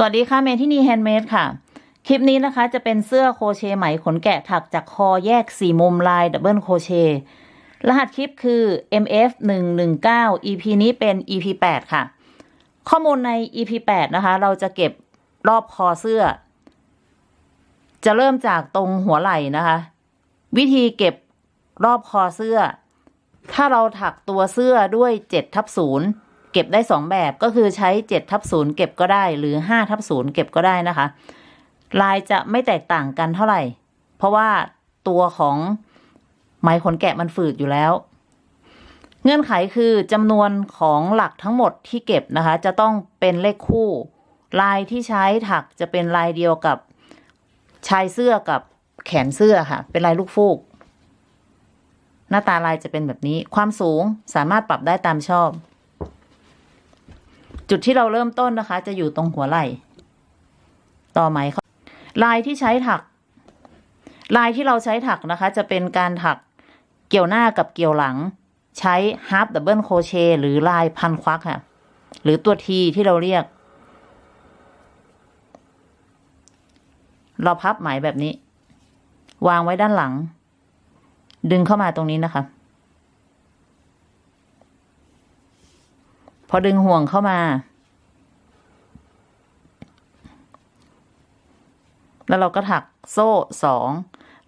สวัสดีค่ะเมที่นี่แฮนด์เมดค่ะ คลิปนี้นะคะจะเป็นเสื้อโครเชต์ไหมขนแกะถักจากคอแยก4มุมลายดับเบิลโครเชต์รหัสคลิปคือ MF 1 1 9 EP นี้เป็น EP 8ค่ะ ข้อมูลใน EP 8นะคะ เราจะเก็บรอบคอเสื้อ จะเริ่มจากตรงหัวไหล่นะคะ วิธีเก็บรอบคอเสื้อ ถ้าเราถักตัวเสื้อด้วย7ทับ0 เก็บได้สองแบบก็คือใช้7ทับ0เก็บก็ได้หรือ5ทับ0เก็บก็ได้นะคะ ลายจะไม่แตกต่างกันเท่าไหร่ เพราะว่าตัวของไหมขนแกะมันฝืดอยู่แล้ว เงื่อนไขคือจำนวนของหลักทั้งหมดที่เก็บนะคะ จะต้องเป็นเลขคู่ ลายที่ใช้ถักจะเป็นลายเดียวกับชายเสื้อกับแขนเสื้อค่ะ เป็นลายลูกฟูก หน้าตาลายจะเป็นแบบนี้ ความสูงสามารถปรับได้ตามชอบ จุดที่เราเริ่มต้นนะคะ จะอยู่ตรงหัวไหล่ ต่อไหมเขาลายที่ใช้ถัก ลายที่เราใช้ถักนะคะ จะเป็นการถักเกี่ยวหน้ากับเกี่ยวหลัง ใช้ half double crochet หรือลายพันควักค่ะ หรือตัวทีที่เราเรียก เราพับไหมแบบนี้ วางไว้ด้านหลัง ดึงเข้ามาตรงนี้นะคะ พอดึงห่วงเข้ามา แล้วเราก็ถักโซ่สอง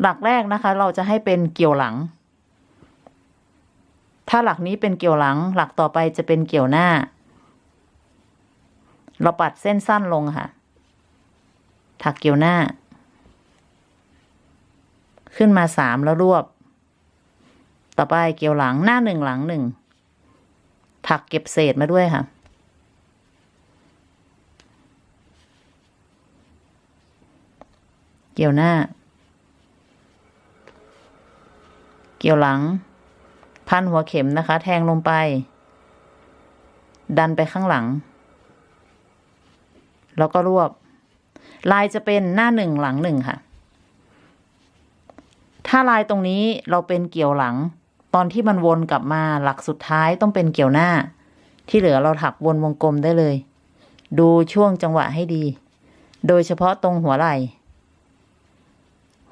หลักแรกนะคะ เราจะให้เป็นเกี่ยวหลัง ถ้าหลักนี้เป็นเกี่ยวหลัง หลักต่อไปจะเป็นเกี่ยวหน้า เราปัดเส้นสั้นลงค่ะ ถักเกี่ยวหน้า ขึ้นมาสามแล้วรวบ ต่อไปเกี่ยวหลังหน้าหนึ่งหลังหนึ่ง ถักเก็บเศษมาด้วยค่ะ เกี่ยวหน้า เกี่ยวหลัง พันหัวเข็มนะคะ แทงลงไป ดันไปข้างหลัง แล้วก็รวบ ลายจะเป็นหน้าหนึ่งหลังหนึ่งค่ะ ถ้าลายตรงนี้เราเป็นเกี่ยวหลัง ตอนที่มันวนกลับมาหลักสุดท้ายต้องเป็นเกี่ยวหน้า ที่เหลือเราถักวนวงกลมได้เลย ดูช่วงจังหวะให้ดี โดยเฉพาะตรงหัวไหล่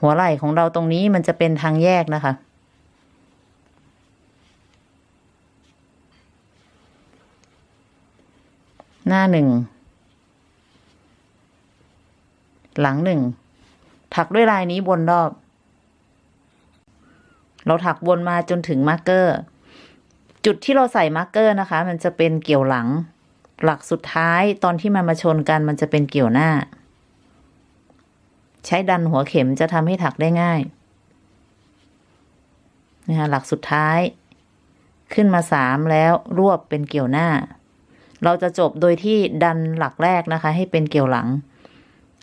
หัวไหล่ของเราตรงนี้มันจะเป็นทางแยกนะคะ หน้าหนึ่ง หลังหนึ่ง ถักด้วยลายนี้วนรอบ เราถักวนมาจนถึงมาร์กเกอร์ จุดที่เราใส่มาร์กเกอร์นะคะ มันจะเป็นเกี่ยวหลัง หลักสุดท้ายตอนที่มันมาชนกันมันจะเป็นเกี่ยวหน้า ใช้ดันหัวเข็มจะทำให้ถักได้ง่ายนะคะหลักสุดท้าย ขึ้นมาสามแล้วรวบเป็นเกี่ยวหน้า เราจะจบโดยที่ดันหลักแรกนะคะ ให้เป็นเกี่ยวหลัง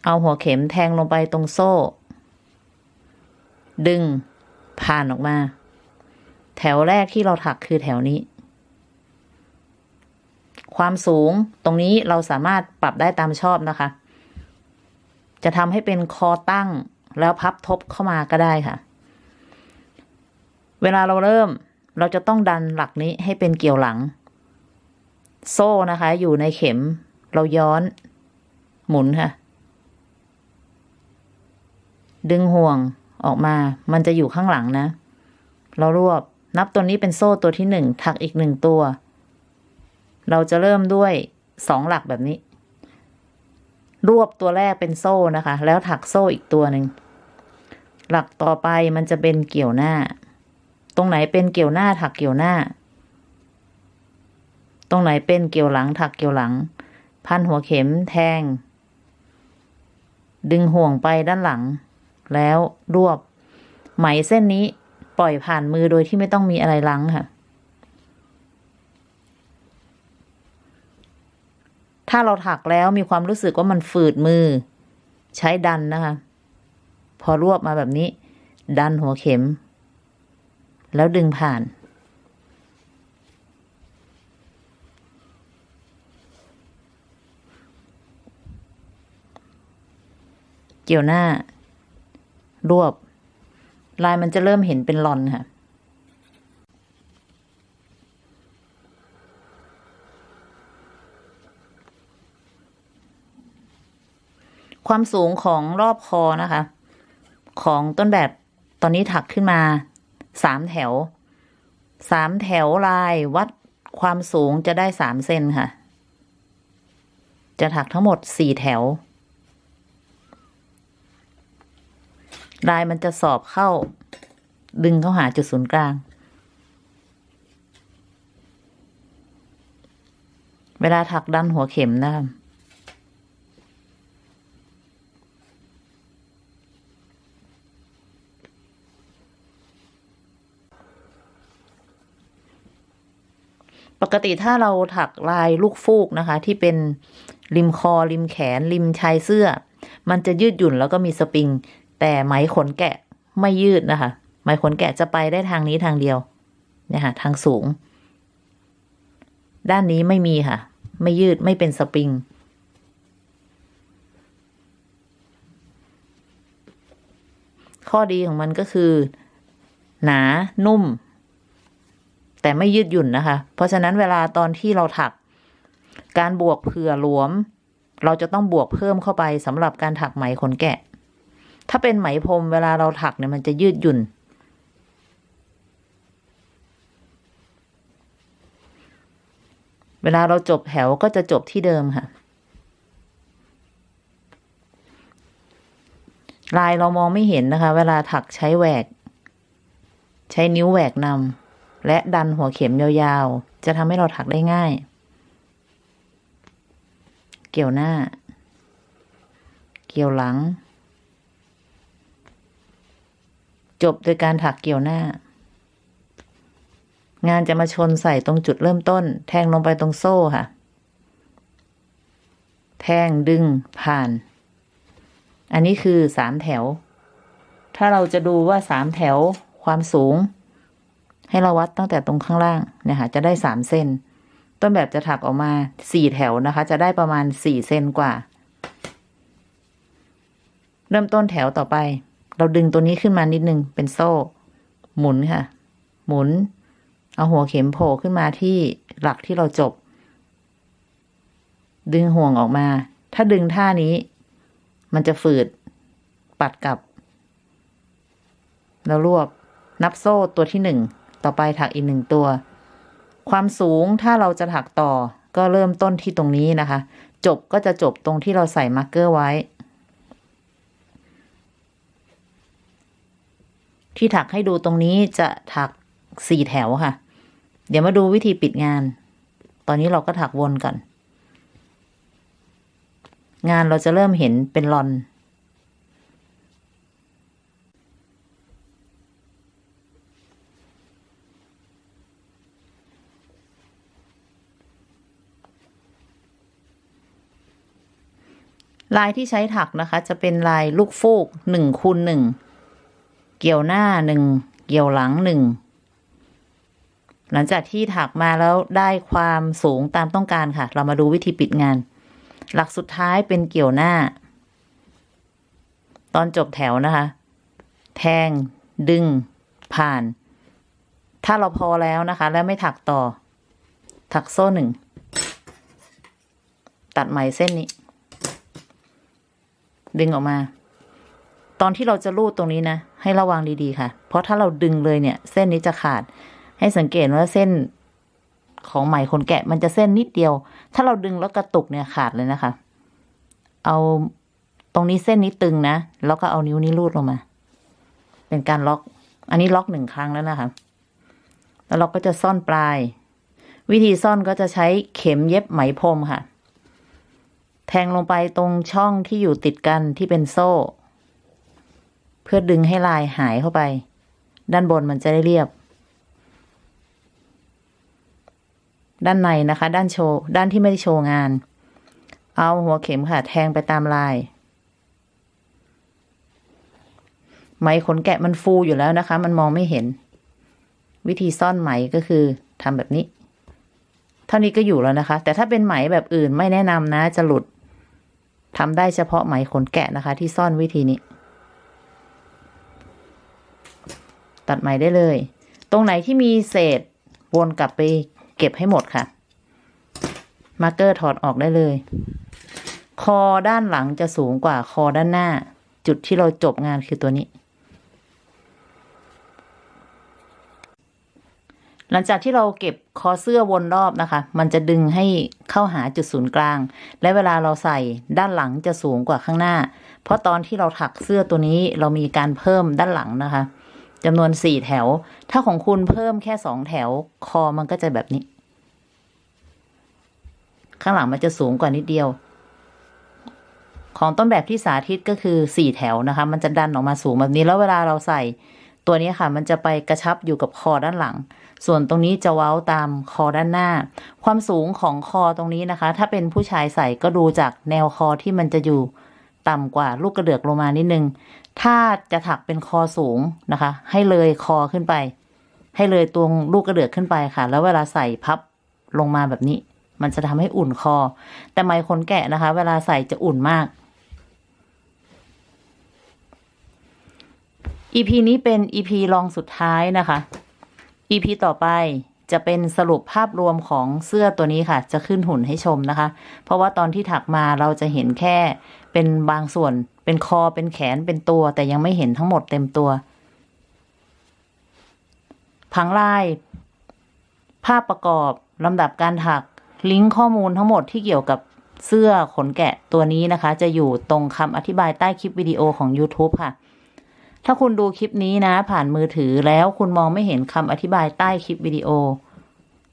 เอาหัวเข็มแทงลงไปตรงโซ่ ดึง ผ่านออกมา แถวแรกที่เราถักคือแถวนี้ ความสูงตรงนี้เราสามารถปรับได้ตามชอบนะคะ จะทำให้เป็นคอตั้งแล้วพับทบเข้ามาก็ได้ค่ะ เวลาเราเริ่มเราจะต้องดันหลักนี้ให้เป็นเกี่ยวหลัง โซ่นะคะ อยู่ในเข็ม เราย้อน หมุนค่ะ ดึงห่วง ออกมา มันจะอยู่ข้างหลังนะ เรารวบนับตัวนี้เป็นโซ่ตัวที่หนึ่งถักอีกหนึ่งตัว เราจะเริ่มด้วยสองหลักแบบนี้ รวบตัวแรกเป็นโซ่นะคะ แล้วถักโซ่อีกตัวหนึ่งหลักต่อไปมันจะเป็นเกี่ยวหน้า ตรงไหนเป็นเกี่ยวหน้าถักเกี่ยวหน้า ตรงไหนเป็นเกี่ยวหลังถักเกี่ยวหลัง พันหัวเข็มแทง ดึงห่วงไปด้านหลัง แล้วรวบ ไหมเส้นนี้ปล่อยผ่านมือโดยที่ไม่ต้องมีอะไรลังค่ะ ถ้าเราถักแล้วมีความรู้สึกว่ามันฝืดมือ ใช้ดันนะคะ พอรวบมาแบบนี้ ดันหัวเข็ม แล้วดึงผ่านเกี่ยวหน้า รวบ ลายมันจะเริ่มเห็นเป็นลอนค่ะ ความสูงของรอบคอนะคะ ของต้นแบบตอนนี้ถักขึ้นมาสามแถวสามแถวลายวัดความสูงจะได้สามเซนค่ะ จะถักทั้งหมดสี่แถว ลายมันจะสอบเข้า ดึงเข้าหาจุดศูนย์กลาง เวลาถักดันหัวเข็มนะปกติถ้าเราถักลายลูกฟูกนะคะ ที่เป็นริมคอริมแขน ริมชายเสื้อ มันจะยืดหยุ่นแล้วก็มีสปริง แต่ไหมขนแกะไม่ยืดนะคะ ไหมขนแกะจะไปได้ทางนี้ทางเดียว เนี่ยค่ะ ทางสูง ด้านนี้ไม่มีค่ะ ไม่ยืดไม่เป็นสปริง ข้อดีของมันก็คือ หนานุ่ม แต่ไม่ยืดหยุ่นนะคะ เพราะฉะนั้นเวลาตอนที่เราถัก การบวกเผื่อหลวม เราจะต้องบวกเพิ่มเข้าไปสำหรับการถักไหมขนแกะ ถ้าเป็นไหมพรมเวลาเราถักเนี่ยมันจะยืดหยุ่น เวลาเราจบแถวก็จะจบที่เดิมค่ะ ลายเรามองไม่เห็นนะคะ เวลาถักใช้แหวก ใช้นิ้วแหวกนำและดันหัวเข็มยาวๆ จะทำให้เราถักได้ง่าย เกี่ยวหน้า เกี่ยวหลัง จบโดยการถักเกี่ยวหน้า งานจะมาชนใส่ตรงจุดเริ่มต้น แทงลงไปตรงโซ่ค่ะ แทงดึงผ่าน อันนี้คือสามแถว ถ้าเราจะดูว่าสามแถวความสูง ให้เราวัดตั้งแต่ตรงข้างล่างเนี่ยค่ะจะได้สามเซนต้นแบบจะถักออกมาสี่แถวนะคะ จะได้ประมาณสี่เซนกว่า เริ่มต้นแถวต่อไป เราดึงตัวนี้ขึ้นมานิดนึง เป็นโซ่ หมุนค่ะ หมุน เอาหัวเข็มโผล่ขึ้นมาที่หลักที่เราจบ ดึงห่วงออกมา ถ้าดึงท่านี้ มันจะฝืด ปัดกลับ แล้วรวบ นับโซ่ตัวที่หนึ่ง ต่อไปถักอีกหนึ่งตัว ความสูงถ้าเราจะถักต่อ ก็เริ่มต้นที่ตรงนี้นะคะ จบก็จะจบตรงที่เราใส่มาร์กเกอร์ไว้ ที่ถักให้ดูตรงนี้จะถักสี่แถวค่ะ เดี๋ยวมาดูวิธีปิดงาน ตอนนี้เราก็ถักวนก่อน งานเราจะเริ่มเห็นเป็นลอน ลายที่ใช้ถักนะคะ จะเป็นลายลูกฟูกหนึ่งคูณหนึ่ง เกี่ยวหน้าหนึ่งเกี่ยวหลังหนึ่งหลังจากที่ถักมาแล้วได้ความสูงตามต้องการค่ะ เรามาดูวิธีปิดงาน หลักสุดท้ายเป็นเกี่ยวหน้า ตอนจบแถวนะคะ แทง ดึง ผ่าน ถ้าเราพอแล้วนะคะ แล้วไม่ถักต่อ ถักโซ่หนึ่ง ตัดไหมเส้นนี้ ดึงออกมา ตอนที่เราจะรูดตรงนี้นะ ให้ระวังดีๆค่ะ เพราะถ้าเราดึงเลยเนี่ย เส้นนี้จะขาด ให้สังเกตว่าเส้นของไหมขนแกะมันจะเส้นนิดเดียว ถ้าเราดึงแล้วกระตุกเนี่ยขาดเลยนะคะ เอาตรงนี้เส้นนี้ตึงนะ แล้วก็เอานิ้วนี้รูดลงมา เป็นการล็อก อันนี้ล็อกหนึ่งครั้งแล้วนะคะ แล้วเราก็จะซ่อนปลาย วิธีซ่อนก็จะใช้เข็มเย็บไหมพรมค่ะ แทงลงไปตรงช่องที่อยู่ติดกันที่เป็นโซ่ เพื่อดึงให้ลายหายเข้าไป ด้านบนมันจะได้เรียบ ด้านในนะคะ ด้านโชว์ ด้านที่ไม่ได้โชว์งาน เอาหัวเข็มค่ะ แทงไปตามลาย ไหมขนแกะมันฟูอยู่แล้วนะคะ มันมองไม่เห็น วิธีซ่อนไหมก็คือทำแบบนี้ เท่านี้ก็อยู่แล้วนะคะ แต่ถ้าเป็นไหมแบบอื่นไม่แนะนำนะจะหลุดทำได้เฉพาะไหมขนแกะนะคะ ที่ซ่อนวิธีนี้ ตัดไหมได้เลย ตรงไหนที่มีเศษวนกลับไปเก็บให้หมดค่ะ มาร์เกอร์ถอดออกได้เลย คอด้านหลังจะสูงกว่าคอด้านหน้า จุดที่เราจบงานคือตัวนี้ หลังจากที่เราเก็บคอเสื้อวนรอบนะคะ มันจะดึงให้เข้าหาจุดศูนย์กลาง และเวลาเราใส่ด้านหลังจะสูงกว่าข้างหน้า เพราะตอนที่เราถักเสื้อตัวนี้เรามีการเพิ่มด้านหลังนะคะ จำนวนสี่แถว ถ้าของคุณเพิ่มแค่สองแถว คอมันก็จะแบบนี้ ข้างหลังมันจะสูงกว่านิดเดียว ของต้นแบบที่สาธิตก็คือสี่แถวนะคะ มันจะดันออกมาสูงแบบนี้ แล้วเวลาเราใส่ ตัวนี้ค่ะ มันจะไปกระชับอยู่กับคอด้านหลัง ส่วนตรงนี้จะเว้าตามคอด้านหน้า ความสูงของคอตรงนี้นะคะ ถ้าเป็นผู้ชายใส่ก็ดูจากแนวคอที่มันจะอยู่ ต่ำกว่าลูกกระเดือกลงมานิดนึง ถ้าจะถักเป็นคอสูงนะคะ ให้เลยคอขึ้นไป ให้เลยตรงลูกกระเดือกขึ้นไปค่ะ แล้วเวลาใส่พับลงมาแบบนี้ มันจะทำให้อุ่นคอ แต่ไมค์คนแกะนะคะ เวลาใส่จะอุ่นมาก EP นี้เป็น EP รองสุดท้ายนะคะ EP ต่อไป จะเป็นสรุปภาพรวมของเสื้อตัวนี้ค่ะ จะขึ้นหุ่นให้ชมนะคะ เพราะว่าตอนที่ถักมาเราจะเห็นแค่เป็นบางส่วน เป็นคอเป็นแขนเป็นตัว แต่ยังไม่เห็นทั้งหมดเต็มตัว พังลาย ภาพประกอบลำดับการถัก ลิงก์ข้อมูลทั้งหมดที่เกี่ยวกับเสื้อขนแกะตัวนี้นะคะ จะอยู่ตรงคำอธิบายใต้คลิปวิดีโอของ YouTube ค่ะ ถ้าคุณดูคลิปนี้นะ ผ่านมือถือแล้วคุณมองไม่เห็นคำอธิบายใต้คลิปวิดีโอ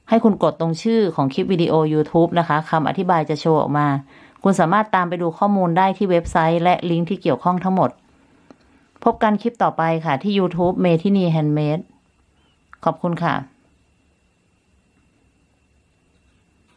ให้คุณกดตรงชื่อของคลิปวิดีโอ YouTube นะคะคำอธิบายจะโชว์ออกมา คุณสามารถตามไปดูข้อมูลได้ที่เว็บไซต์ และลิงก์ที่เกี่ยวข้องทั้งหมด พบกันคลิปต่อไปค่ะที่ YouTube เมทินีแฮนด์เมดขอบคุณค่ะ